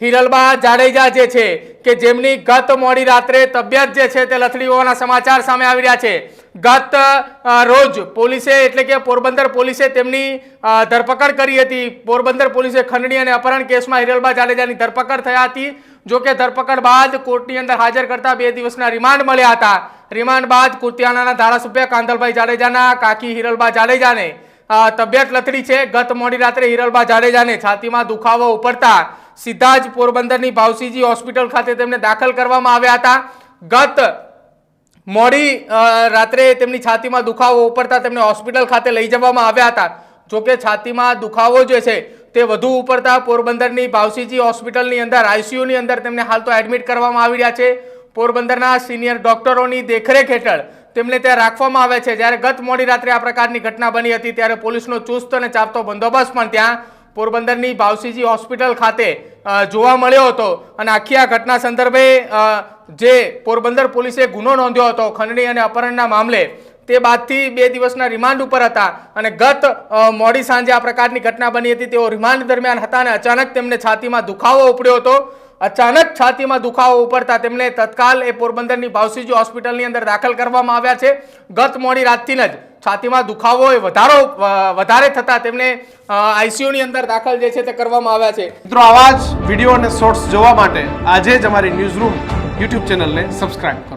હિરલબા જાડેજા જે છે કે જેમની ગત મોડી રાત્રે તબિયત જે છે તે લથડી હોવાના સમાચાર સામે આવી રહ્યા છે. ગત રોજ પોલીસે એટલે કે પોરબંદર પોલીસે તેમની ધરપકડ કરી હતી. પોરબંદર પોલીસે ખંડણી અને અપહરણ કેસમાં હિરલબા જાડેજાની ધરપકડ થયા હતી. જો કે ધરપકડ બાદ કોર્ટની અંદર હાજર કરતા બે દિવસના રિમાન્ડ મળ્યા હતા. રિમાન્ડ બાદ કુતિયાણાના ધારાસભ્ય કાંધલભાઈ જાડેજાના કાકી હિરલબા જાડેજાને તબિયત લથડી છે. ગત મોડી રાત્રે હિરલબા જાડેજાને છાતીમાં દુખાવો ઉપડતા સીધા જ પોરબંદરની ભાવસીજી હોસ્પિટલ ખાતે તેમને દાખલ કરવામાં આવ્યા હતા. ગત મોડી રાત્રે તેમની છાતીમાં દુખાવો ઉપડતા તેમને હોસ્પિટલ ખાતે લઈ જવામાં આવ્યા હતા. જોકે છાતીમાં દુખાવો જે છે તે વધુ ઉપડતા પોરબંદરની ભાવસીજી હોસ્પિટલની અંદર, આઈસીયુની અંદર તેમને હાલ તો એડમિટ કરવામાં આવી રહ્યા છે. પોરબંદરના સિનિયર ડોક્ટરોની દેખરેખ હેઠળ તેમને ત્યાં રાખવામાં આવે છે. જ્યારે ગત મોડી રાત્રે આ પ્રકારની ઘટના બની હતી, ત્યારે પોલીસનો ચુસ્ત અને ચાપતો બંદોબસ્ત પણ ત્યાં પોરબંદરની ભાવસીજી હોસ્પિટલ ખાતે જોવા મળ્યો હતો. અને આખી આ ઘટના સંદર્ભે જે પોરબંદર પોલીસે ગુનો નોંધ્યો હતો ખંડણી અને અપહરણના મામલે, તે બાદથી બે દિવસના રિમાન્ડ ઉપર હતા. અને ગત મોડી સાંજે આ પ્રકારની ઘટના બની હતી. તેઓ રિમાન્ડ દરમિયાન હતા અને અચાનક તેમને છાતીમાં દુખાવો ઉપડ્યો હતો. અચાનક છાતીમાં દુખાવો ઉપડતા તેમને તત્કાલ એ પોરબંદરની ભાવસીજી હોસ્પિટલની અંદર દાખલ કરવામાં આવ્યા છે. ગત મોડી રાતથી જ છાતીમાં દુખાવો વધારો વધારે થતા તેમને આઈસીયુની અંદર દાખલ જે છે તે કરવામાં આવ્યા છે. મિત્રો, આવા જ વીડિયો અને શોર્ટ્સ જોવા માટે આજે જ અમારી ન્યૂઝ રૂમ યુટ્યુબ ચેનલને સબસ્ક્રાઇબ કરો.